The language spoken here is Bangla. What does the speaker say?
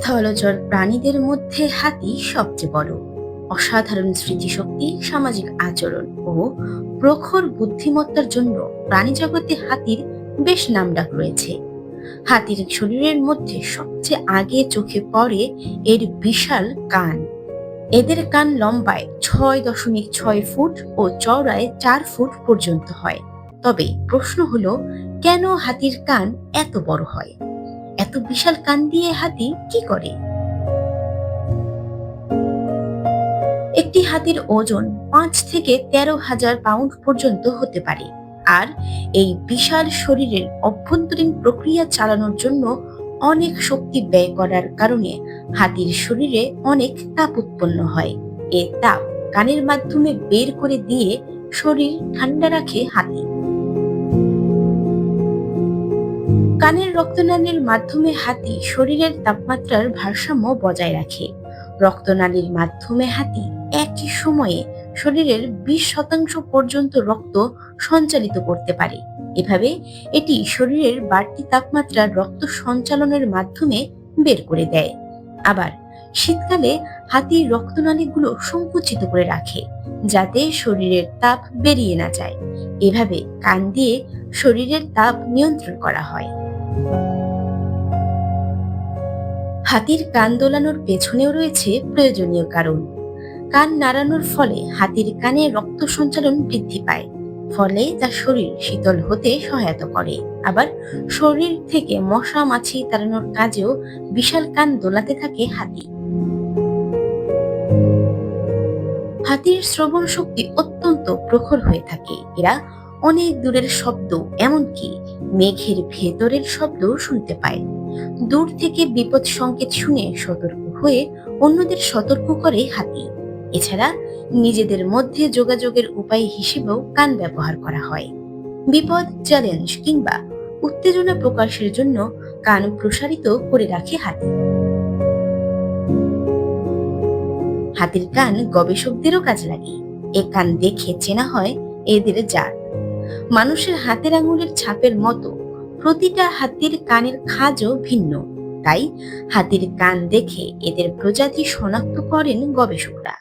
স্থলচর প্রাণীদের মধ্যে হাতি সবচেয়ে বড়। অসাধারণ স্মৃতিশক্তি, সামাজিক আচরণ ও প্রখর বুদ্ধিমত্তার জন্য প্রাণীজগতে হাতির বেশ নামডাক রয়েছে। হাতির শরীরের মধ্যে সবচেয়ে আগে চোখে পড়ে এর বিশাল কান। এদের কান লম্বায় ছয় দশমিক ছয় ফুট ও চওড়ায় চার ফুট পর্যন্ত হয়। তবে প্রশ্ন হলো, কেন হাতির কান এত বড় হয়? এত বিশাল কান দিয়ে হাতি কি করে? একটি হাতির ওজন পাঁচ থেকে তেরো হাজার পাউন্ড পর্যন্ত হতে পারে আর এই বিশাল শরীরের অভ্যন্তরীণ প্রক্রিয়া চালানোর জন্য অনেক শক্তি ব্যয় করার কারণে হাতির শরীরে অনেক তাপ উৎপন্ন হয়। এ তাপ কানের মাধ্যমে বের করে দিয়ে শরীর ঠান্ডা রাখে হাতি। কানের রক্তনালীর মাধ্যমে হাতি শরীরের তাপমাত্রার ভারসাম্য বজায় রাখে। রক্তনালীর মাধ্যমে হাতি একই সময়ে শরীরের বিশ শতাংশ পর্যন্ত রক্ত সঞ্চালিত করতে পারে। এভাবে এটি শরীরের বাড়তি তাপমাত্রা রক্ত সঞ্চালনের মাধ্যমে বের করে দেয়। আবার শীতকালে হাতির রক্তনালীগুলো সংকুচিত করে রাখে, যাতে শরীরের তাপ বেরিয়ে না যায়। এভাবে কান দিয়ে শরীরের তাপ নিয়ন্ত্রণ করা হয়। হাতির কান দোলানোর পেছনেও রয়েছে প্রয়োজনীয় কারণ। কান নাড়ানোর ফলে হাতির কানে রক্ত সঞ্চালন বৃদ্ধি পায়, ফলে তার শরীর শীতল হতে সহায়তা করে। আবার শরীর থেকে মশা, মাছি তাড়ানোর কাজেও বিশাল কান দোলাতে থাকে হাতি। হাতির শ্রবণ শক্তি অত্যন্ত প্রখর হয়ে থাকে। এরা অনেক দূরের শব্দ, এমনকি মেঘের ভেতরের শব্দ শুনতে পায়। দূর থেকে বিপদ সংকেত শুনে সতর্ক হয়ে অন্যদের সতর্ক করে হাতি। এছাড়া নিজেদের মধ্যে যোগাযোগের উপায় হিসেবেও কান ব্যবহার করা হয়। বিপদ চ্যালেঞ্জ কিংবা উত্তেজনা প্রকাশের জন্য কান প্রসারিত করে রাখে হাতি। হাতির কান গবেষকদেরও কাজে লাগে। এ কান দেখে চেনা হয় এদের জাত। মানুষের হাতের আঙুলের ছাপের মতো প্রতিটা হাতির কানের খাজও ভিন্ন। তাই হাতির কান দেখে এদের প্রজাতি শনাক্ত করেন গবেষকরা।